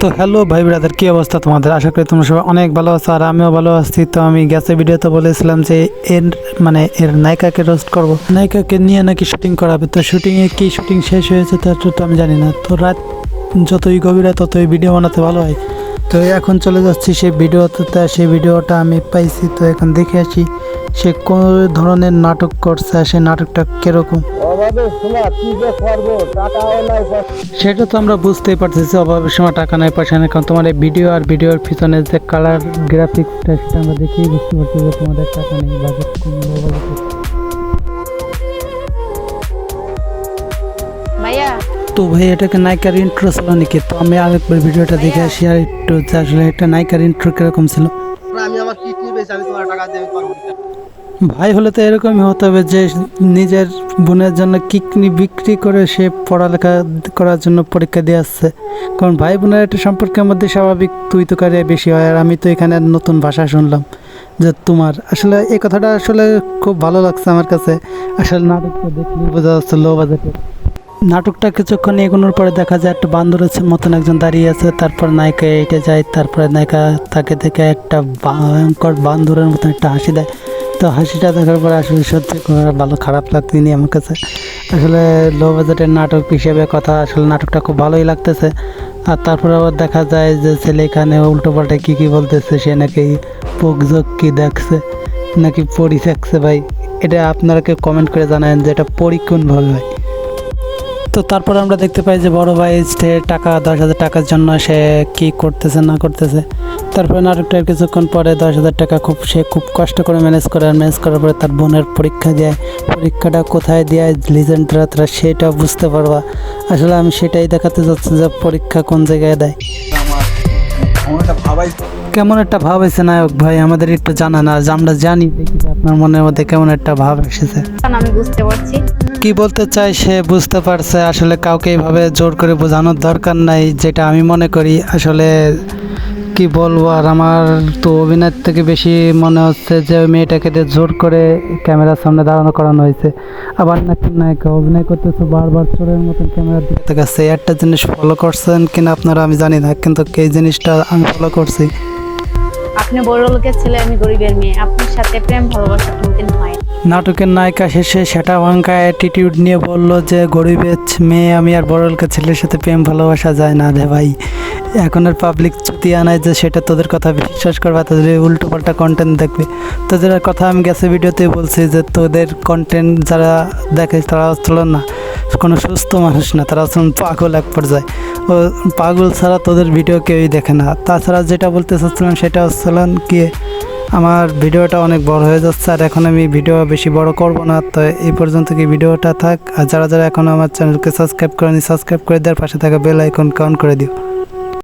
তো হ্যালো ভাই ব্রাদার কী অবস্থা তোমাদের? আশা করি তোমরা সবাই অনেক ভালো আছো আর আমিও ভালো আছি। তো আমি গ্যাসের ভিডিওতে বলেছিলাম যে এর মানে এর নায়িকাকে রোস্ট করব। নায়িকাকে নিয়ে নাকি শুটিং করাবে তো শুটিংয়ে কি শুটিং শেষ হয়েছে তার তো আমি জানি না। তো রাত যতই গভীর হয় ততই ভিডিও বানাতে ভালো হয়। তো এখন চলে যাচ্ছি সেই ভিডিওতে সেই ভিডিওটা আমি পাইছি। তো এখন দেখে আসি। সে কোন ধরনের নাটক করছে সেই নাটকটা কীরকম সেটা তো আমরা বুঝতেই পারতেছি অভাবের সময় টাকা নাই পয়সা নেই কারণ তোমার এই ভিডিও আর ভিডিওর পিছনে যে কালার গ্রাফিক্সটা সেটা আমরা দেখেই বুঝতে পারছি যে তোমাদের টাকা নেই বাজেট। ভাইয়া তো ভাই এটাকে নায়িকার ইন্ট্রো ছিল নাকি তো আমি আরেকবার ভিডিওটা দেখে আসি আর একটু আসলে এটা নায়িকার ইন্ট্রো কীরকম ছিল আমি আমার কিডনি আমি তোমার টাকা দিয়ে আমি পারব না। ভাই হলে তো এরকমই হতে হবে যে নিজের বোনের জন্য কিডনি বিক্রি করে সে পড়ালেখা করার জন্য পরীক্ষা দিয়ে আসছে। কারণ ভাই বোনের একটা সম্পর্কের মধ্যে স্বাভাবিক তুই তো কারে বেশি হয়, আর আমি তো এখানে নতুন ভাষা শুনলাম যে তোমার। আসলে এই কথাটা আসলে খুব ভালো লাগছে আমার কাছে। আসলে নাটকটা দেখলে বোঝা যাচ্ছে লো বাজেটে নাটকটা কিছুক্ষণ এগোনোর পরে দেখা যায় একটা বান্দরের মতন একজন দাঁড়িয়ে আছে, তারপর নায়িকা এইটে যায়, তারপরে নায়িকা তাকে দেখে একটা ভয়ঙ্কর বান্দরের মতন একটা হাসি দেয়। তো হাসিটা দেখার পরে আসলে সত্যি ভালো খারাপ লাগতেনি আমার কাছে। আসলে লো বাজেটের নাটক হিসেবে কথা, আসলে নাটকটা খুব ভালোই লাগতেছে। আর তারপরে আবার দেখা যায় যে ছেলে এখানে উল্টো পাল্টা কী কী বলতেছে, সে নাকি পোক পোকজোক কী দেখছে, নাকি পড়ি থাকছে ভাই। এটা আপনারা কেউ কমেন্ট করে জানাবেন যে এটা পরি কোনভাবে হয়। তো তারপর আমরা দেখতে পাই যে বড় ভাই সে টাকা, দশ হাজার টাকার জন্য সে কি করতেছে, না করতেছে। তারপরে নাটকটার কিছুক্ষণ পরে দশ হাজার টাকা খুব, সে খুব কষ্ট করে ম্যানেজ করে, আর ম্যানেজ করার পরে তার বোনের পরীক্ষা দেয়। পরীক্ষাটা কোথায় দেয় লিজেন্ডরা তারা সেটা বুঝতে পারবা। আসলে আমি সেটাই দেখাতে চাচ্ছি যে পরীক্ষা কোন জায়গায় দেয়। কেমন একটা ভাব এসে নায়ক ভাই, আমাদের একটু জানা না আমরা জানি আপনার মনের মধ্যে কেমন একটা ভাব এসেছে। আমি বুঝতে পারছি। কি বলতে চাই সে বুঝতে পারছে। আসলে কাউকে এইভাবে জোর করে বোঝানোর দরকার নাই, যেটা আমি মনে করি। আসলে কি বলব, আর আমার তো অভিনয়ের থেকে বেশি মনে হচ্ছে যে ওই মেয়েটাকে জোর করে ক্যামেরার সামনে দাঁড়ানো করানো হয়েছে। আবার নাকি নায়িকা অভিনয় করতেছে, বারবার চোরের মতন ক্যামেরার দিকে দেখাচ্ছে একটা জিনিস ফলো করছেন কিনা আপনারা আমি জানি না, কিন্তু এই জিনিসটা আমি ফলো করছি। আপনি বড় লোকের ছেলে, আমি গরিবের মেয়ে। আপনার সাথে প্রেম, ভালোবাসা কোনদিন হয় নাটকের নায়িকা শেষে সেটা ভাঙ্কা অ্যাটিটিউড নিয়ে বলল যে, গরিবের মেয়ে, আমি আর বড়লকে ছেলের সাথে প্রেম, ভালোবাসা যায় না রে ভাই। এখনের পাবলিক চুতি আনায় যে, সেটা তোদের কথা বিশ্বাস করবে, তোদের উল্টো পাল্টা কন্টেন্ট দেখবে। তোদের কথা আমি গেছে ভিডিওতে বলছি যে, তোদের কন্টেন্ট যারা দেখে, তারা আসলে না। কোনো সুস্থ মানুষ না, তারা হচ্ছেন পাগল এক পর্যায়ে। ও পাগল ছাড়া তোদের ভিডিও কেউই দেখে না। তাছাড়া যেটা বলতে চাচ্ছিলাম সেটা হচ্ছিলাম কি, আমার ভিডিওটা অনেক বড় হয়ে যাচ্ছে আর এখন আমি ভিডিও বেশি বড় করব না। তো এই পর্যন্ত কি ভিডিওটা থাক। আর যারা যারা এখন আমার চ্যানেলকে সাবস্ক্রাইব করেনি সাবস্ক্রাইব করে দেওয়ার পাশে থাকা বেল আইকন কাউন্ট করে দিও।